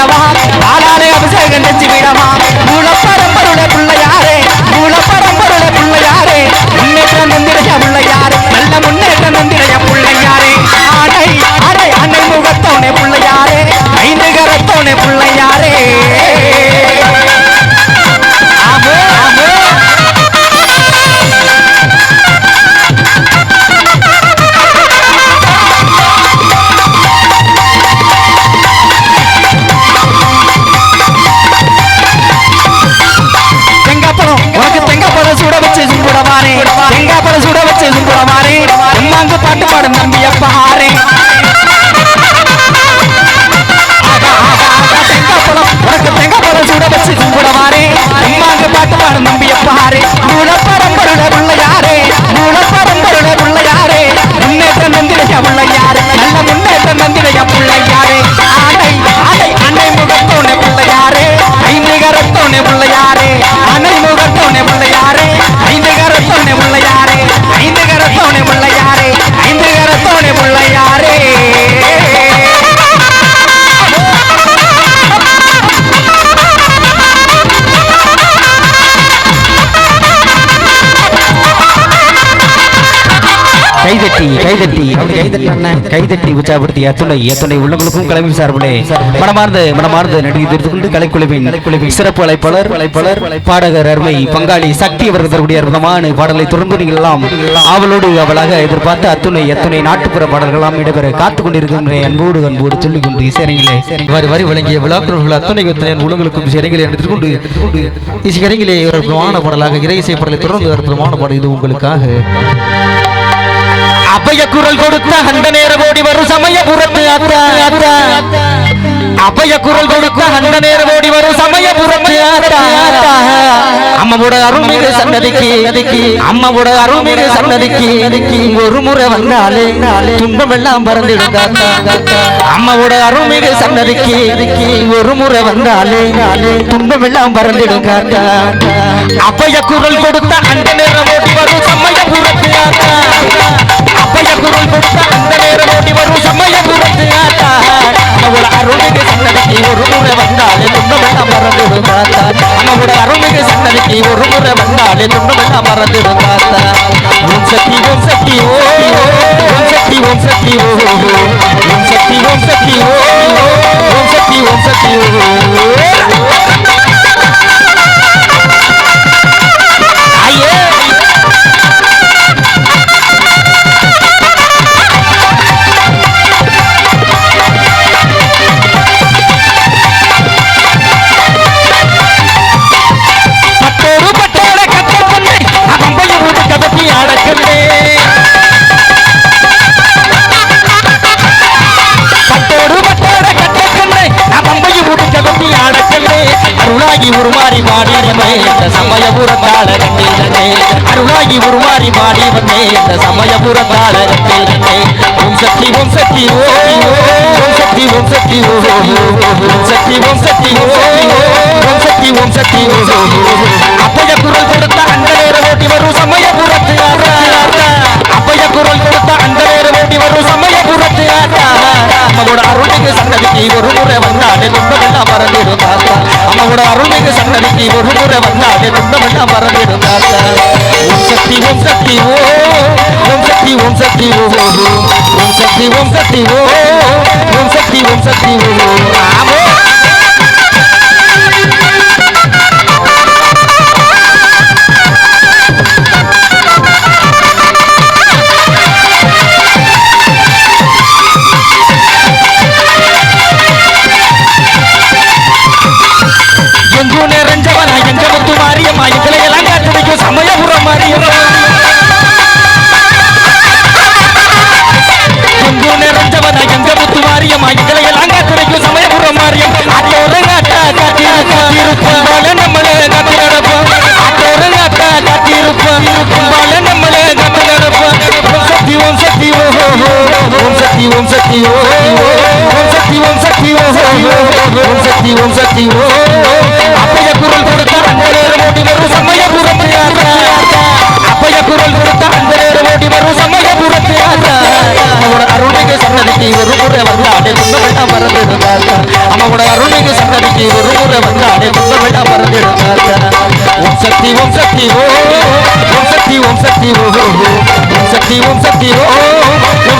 ஆடவா கைதட்டி கைதட்டி கைதட்டி கைதட்டி உற்சாகப்படுத்தி அத்துணை அத்துணை உள்ளங்களுக்கும் கலைஞர் சார்பிலே. மனமார்ந்த மனமார்ந்த நடிகை தெரிந்து கொண்டு கலைக்குழுவின் கலைக்குழுவின் சிறப்பு அழைப்பாளர் அழைப்பாளர் பாடகர் அருமை பங்காளி சக்தி அவர்கள் தரக்கூடிய அற்புதமான பாடலை தொடர்ந்து நீங்கள் எல்லாம் ஆவலோடு அவளாக எதிர்பார்த்து அத்துணை அத்துணை நாட்டுப்புற பாடல்களாம் இடம்பெற காத்துக் கொண்டிருக்கின்ற அன்போடு அன்போடு சொல்லிக் கொண்டு இசையரங்கிலே வரி வரி வழங்கிய விழாக்குறவர்கள் அத்துணை அத்தனை உள்ளங்களுக்கும் இசையரங்கிலே எடுத்துக்கொண்டு இசையரங்கிலே ஒரு அற்புதமான பாடலாக இறை இசை பாடலை தொடர்ந்து அற்புதமான பாடல் இது உங்களுக்காக. அபய குரல் கொடுத்த அந்த நேரம் ஓடி வரும் சமயபுரத்து அத்தா. அத்தா. அபய குரல் கொடுத்த அந்த நேரம் ஓடி வரும் சமயபுரத்து அத்தா. அம்மாவோட அருள்மிகு சன்னதிக்கு. அம்மாவோட அருள்மிகு சன்னதிக்கு. ஒரு முறை வந்தாலே துன்பம் எல்லாம் பறந்துடும் அம்மாவோட அருள்மிகு சன்னதிக்கு. ஒரு முறை வந்தாலே துன்பம் எல்லாம் பறந்துடும் அபய குரல் கொடுத்த அந்த நேரம் ஓடி வரும் வந்தே. அருளாகி உருமாறி மாடி வந்தே. இந்த சமயபுரத்தாள கண்டே ஓம் சக்தி ஓம் சக்தி ஓம் சக்தி ஓம் சக்தி ஓம் சக்தி ஓம் சக்தி ஓம் சக்தி ஓம் சக்தி ஓ. அப்பைய குரல் கொடுத்த அந்த நேர ஓட்டி வரும் சமயபுரத்து அப்பைய குரல் கொடுத்த அந்த நேர ஓட்டி வரும் சமயபுரத்து நம்மளோட அருளுக்கு அருள்மிகு சன்னதிக்கு ஒரு முறை வந்தாலே துன்பமெல்லாம் மறந்துடும் தாத்தா அருள்மிகு சன்னதிக்கு ஒரு முறை வந்தாலே துன்பமெல்லாம் மறந்துடும் தாத்தா ஓம் சக்தி ஓம் சக்தி ஓ. ஓம் சக்தி ஓம் சக்தி ஓ. ஓம் சக்தி ஓம் சக்தி ஓ. ஓம் சக்தி ஓம் சக்தி ஓ. ஆமோ. சக்தி ஓம் சக்தி ஓம் சக்தி ஓம் சக்தி ஓ அப்பைய குரல் கொடுத்த அந்த ஓடி வரும் சமயபுரத்து ஆத்தா அப்பைய குரல் கொடுத்த அந்த ஓடி வரும் சமயபுரத்து ஆத்தா அவனோட அருள்மிகு சன்னதிக்கு ஒரு முறை வந்தாடே துன்பமெல்லாம் மறந்துடுதாத்தா அவனோட அருள்மிகு சன்னதிக்கு ஒரு முறை வந்தாடே துன்பமெல்லாம் மறந்துடுதாத்தா ஓம் சக்தி ஓம் சக்தி ஓம் சக்தி ஓம் சக்தி ஓம் சக்தி ஓம்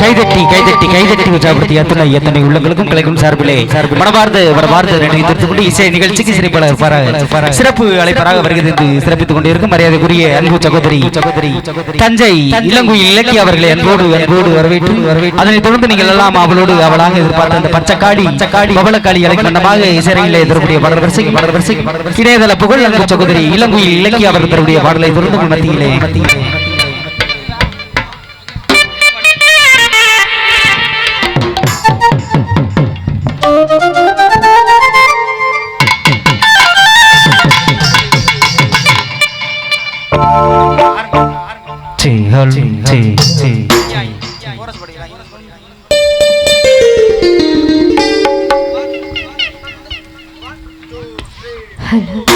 கைதட்டி கைதட்டி கைதட்டி உற்சாகப்படுத்தி எத்தனை எத்தனை உள்ளங்களுக்கும் கலைக்கும் சார்பிலே. மனமார்ந்த மனமார்ந்த நன்றி கொண்டு இசை நிகழ்ச்சிக்கு சிறப்பாளர் சிறப்பு அழைப்பராக வருகிறது என்று சிறப்பித்துக் கொண்டிருக்கும் மரியாதைக்குரிய அன்பு சகோதரி சகோதரி தஞ்சை இளங்குயில் இலக்கிய அவர்களை அன்போடு அன்போடு வரவேற்று வரவேற்று அதனைத் தொடர்ந்து நீங்கள் எல்லாம் அவளோடு அவளாக எதிர்பார்த்த அந்த பச்சைக்காடி பச்சைக்காடி பவளக்காளி அலை மண்டமாக இசையில் எதிர்ப்புடைய பாடல் வரிசை பாடல் வரிசை இணையதள புகழ் அன்பு சகோதரி இளங்குயில் இலக்கிய அவர்கள் தருடைய பாடலை தொடர்ந்து மத்தியிலே மத்தியிலே. சி ஹலோ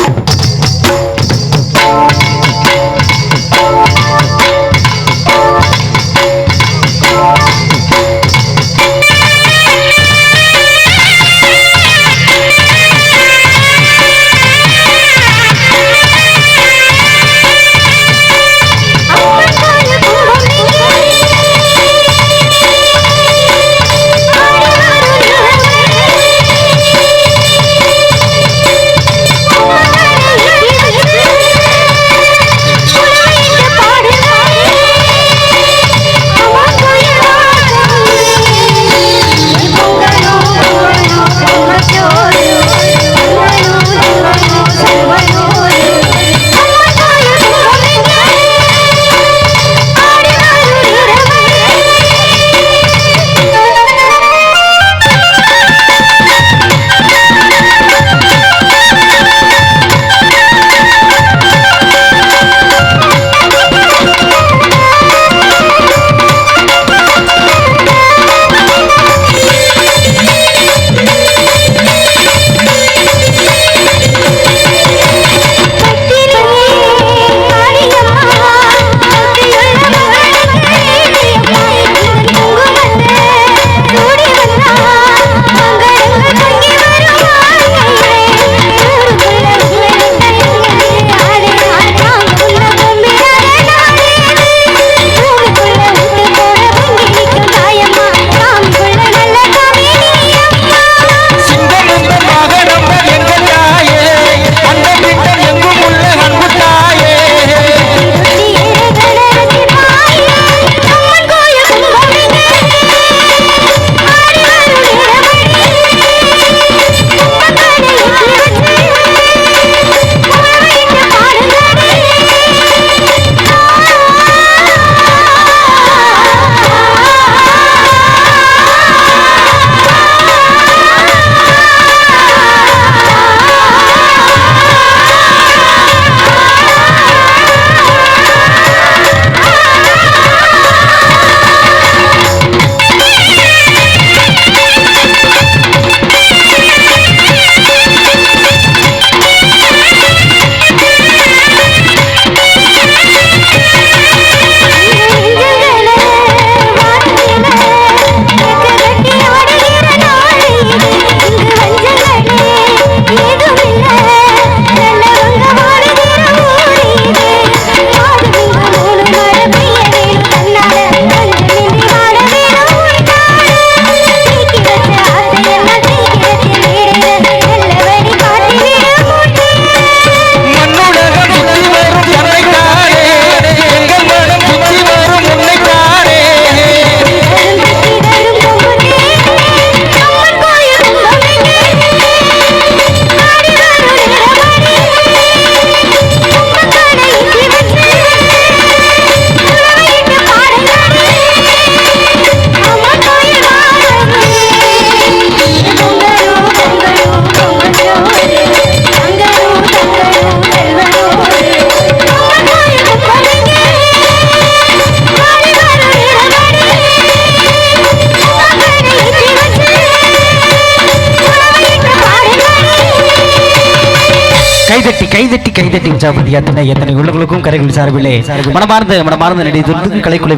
கைதட்டி கைதட்டி. உற்சாகப்படுத்திய அத்தனை எத்தனை உள்ளங்களுக்கும் கரைகள் சார்பிலே. மனமார்ந்த மனமார்ந்த நடித்து கலைக்குழு